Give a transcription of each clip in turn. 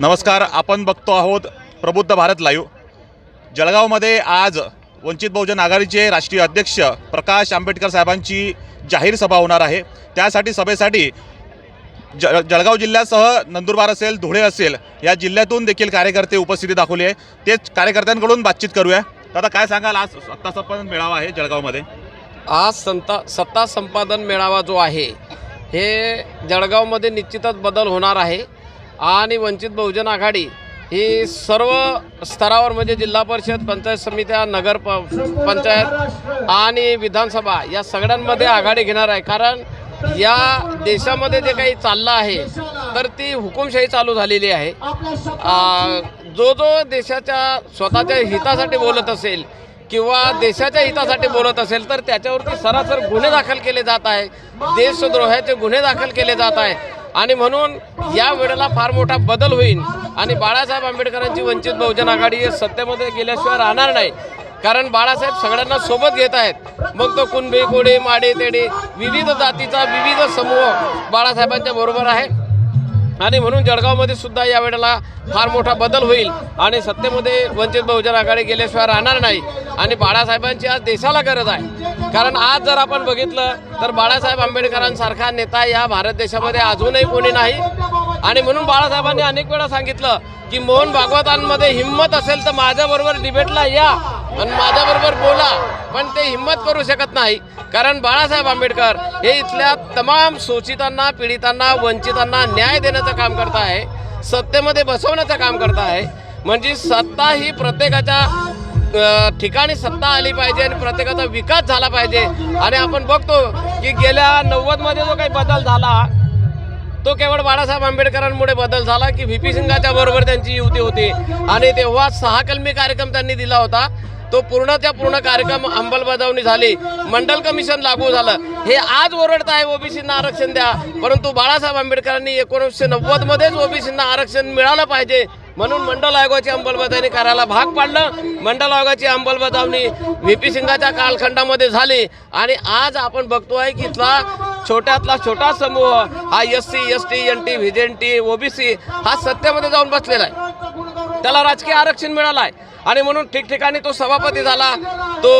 नमस्कार आपण बघतो आहोत प्रबुद्ध भारत लाईव्ह. जळगावमध्ये आज वंचित बहुजन आघाडीचे राष्ट्रीय अध्यक्ष प्रकाश आंबेडकर साहेबांची जाहीर सभा होणार आहे. त्यासाठी सभेसाठी ज जळगाव जिल्ह्यासह नंदुरबार असेल धुळे असेल या जिल्ह्यातून देखील कार्यकर्ते उपस्थिती दाखवली आहे. तेच कार्यकर्त्यांकडून बातचीत करूया. दादा काय सांगाल? आज सत्ता संपादन मेळावा आहे जळगावमध्ये. आज संता सत्ता संपादन मेळावा जो आहे हे जळगावमध्ये निश्चितच बदल होणार आहे. आणि वंचित बहुजन आघाडी ही सर्व स्तरावर म्हणजे जिल्हा परिषद पंचायत समित्या नगर प पंचायत आणि विधानसभा या सगळ्यांमध्ये आघाडी घेणार आहे. कारण या देशामध्ये जे काही चाललं आहे तर ती हुकुमशाही चालू झालेली आहे. जो जो देशाच्या स्वतःच्या हितासाठी बोलत असेल किंवा देशाच्या हितासाठी बोलत असेल तर त्याच्यावरती सरासर गुन्हे दाखल केले जात आहे. देशद्रोहाचे गुन्हे दाखल केले जात आहे. आणि म्हणून या वेळेला फार मोठा बदल होईल. आणि बाळासाहेब आंबेडकरांची वंचित बहुजन आघाडी हे सत्तेमध्ये गेल्याशिवाय राहणार नाही. कारण बाळासाहेब सगळ्यांना सोबत घेत आहेत. मग तो कुणबे कोडे माडे तेडे विविध जातीचा विविध समूह बाळासाहेबांच्या बरोबर आहे. आणि म्हणून जळगावमध्ये सुद्धा या वेळेला फार मोठा बदल होईल. आणि सत्तेमध्ये वंचित बहुजन आघाडी गेल्याशिवाय राहणार नाही. आणि बाळासाहेबांची आज देशाला गरज आहे. कारण आज जर आपण बघितलं तर बाळासाहेब आंबेडकरांसारखा नेता या भारत देशामध्ये अजूनही कोणी नाही. आणि म्हणून बाळासाहेबांनी अनेक वेळा सांगितलं की मोहन भागवतांमध्ये हिंमत असेल तर माझ्याबरोबर डिबेटला या. आणि माझ्याबरोबर बोला पण ते हिंमत करू शकत नाही. कारण बाळासाहेब आंबेडकर हे इथल्या तमाम शोषितांना पीडितांना वंचितांना न्याय देण्याचं काम करत आहे सत्तेमध्ये बसवण्याचं काम करत आहे. म्हणजे सत्ता ही प्रत्येकाच्या ठिकाणी सत्ता आली पाहिजे आणि प्रत्येकाचा विकास झाला पाहिजे. आणि आपण बघतो की गेल्या नव्वदमध्ये जो काही बदल झाला तो केवळ बाळासाहेब आंबेडकरांमुळे बदल झाला की व्ही पी सिंगाच्या बरोबर त्यांची युती होती. आणि तेव्हा सहा कलमी कार्यक्रम त्यांनी दिला होता. तो पूर्णच्या पूर्ण कार्यक्रम अंमलबजावणी झाली. मंडल कमिशन लागू झालं. हे आज ओरडत आहे ओबीसींना आरक्षण द्या. परंतु बाळासाहेब आंबेडकरांनी एकोणीसशे नव्वद मध्येच ओबीसींना आरक्षण मिळालं पाहिजे. म्हणून मंडल आयोगाची अंमलबजावणी करायला भाग पाडलं. मंडल आयोगाची अंमलबजावणी व्ही. पी. सिंगाच्या कालखंडामध्ये झाली. आणि आज आपण बघतोय की इथला छोट्यातला छोटा समूह हा S C S T N T व्हिजेन T OBC हा सत्तेमध्ये जाऊन बसलेला आहे. त्याला राजकीय आरक्षण मिळालं आहे आणि म्हणून ठिकठिकाणी तो सभापती झाला तो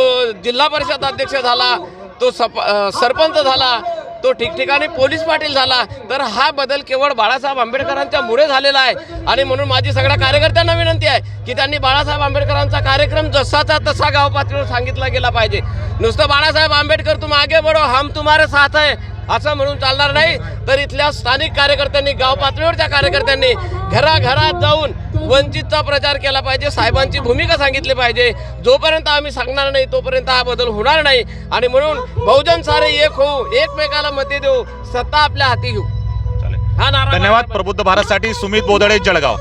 जिल्हा परिषद अध्यक्ष झाला तो सप सरपंच झाला तो ठिकठिकाणी पोलीस पाटील झाला. तर हा बदल केवळ बाळासाहेब आंबेडकरांच्या मुळे झालेला आहे. आणि म्हणून माझी सगळ्या कार्यकर्त्यांना विनंती आहे की त्यांनी बाळासाहेब आंबेडकरांचा कार्यक्रम जसाचा तसा गाव पातळीवर सांगितला गेला पाहिजे. नुसतं बाळासाहेब आंबेडकर तुम आगे बढो हम तुम्हारे साथ आहे असं म्हणून चालणार नाही. तर इथल्या स्थानिक कार्यकर्त्यांनी गाव पातळीवरच्या कार्यकर्त्यांनी घराघरात जाऊन वंचितचा प्रचार केला पाहिजे. साहेबांची भूमिका सांगितली पाहिजे. जोपर्यंत आम्ही सांगणार नाही तोपर्यंत हा बदल होणार नाही. आणि म्हणून बहुजन सारे एक होऊ एकमेकाला मते देऊ सत्ता आपल्या हाती घेऊ. हा धन्यवाद. प्रबुद्ध भारतसाठी सुमित बोदडे जळगाव.